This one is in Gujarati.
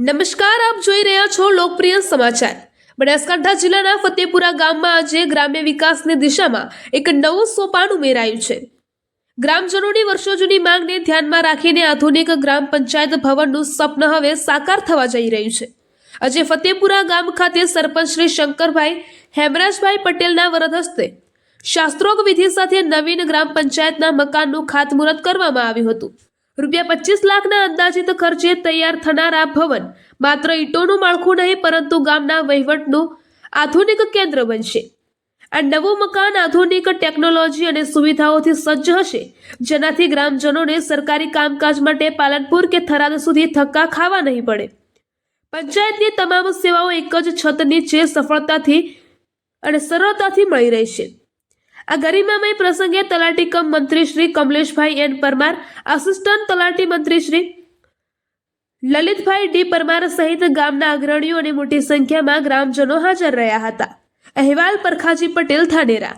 નમસ્કાર, આપ જોઈ રહ્યા છો લોકપ્રિય સમાચાર. બનાસકાંઠા જિલ્લાના ફતેપુરા ગામમાં આજે ગ્રામ્ય વિકાસની દિશામાં એક નવું સોપાન ઉમેરાયું છે. ગ્રામજનોની વર્ષો જૂની માંગને ધ્યાનમાં રાખીને આધુનિક ગ્રામ પંચાયત ભવનનું સ્વપ્ન હવે સાકાર થવા જઈ રહ્યું છે. આજે ફતેપુરા ગામ ખાતે સરપંચ શ્રી શંકરભાઈ હેમરાજભાઈ પટેલના વરદ હસ્તે શાસ્ત્રોક વિધિ સાથે નવીન ગ્રામ પંચાયતના મકાનનું ખાતમુહૂર્ત કરવામાં આવ્યું હતું. રૂપિયા પચીસ લાખના અંદાજિત ખર્ચે તૈયાર થનાર આ ભવન માત્ર ઈંટોનું માળખું નહીં, પરંતુ ગામના વહીવટનું આધુનિક કેન્દ્ર બનશે. આ નવું મકાન આધુનિક ટેકનોલોજી અને સુવિધાઓથી સજ્જ હશે, જેનાથી ગ્રામજનોને સરકારી કામકાજ માટે પાલનપુર કે થરાદ સુધી ધક્કા ખાવા નહીં પડે. પંચાયતની તમામ સેવાઓ એક જ છત નીચે સફળતાથી અને સરળતાથી મળી રહેશે. આ ગરિમામય પ્રસંગે તલાટી કમ મંત્રી શ્રી કમલેશભાઈ એન પરમાર, આસિસ્ટન્ટ તલાટી મંત્રી શ્રી લલિતભાઈ ડી પરમાર સહિત ગામના અગ્રણીઓ અને મોટી સંખ્યામાં ગ્રામજનો હાજર રહ્યા હતા. અહેવાલ પરખાજી પટેલ ધાનેરા.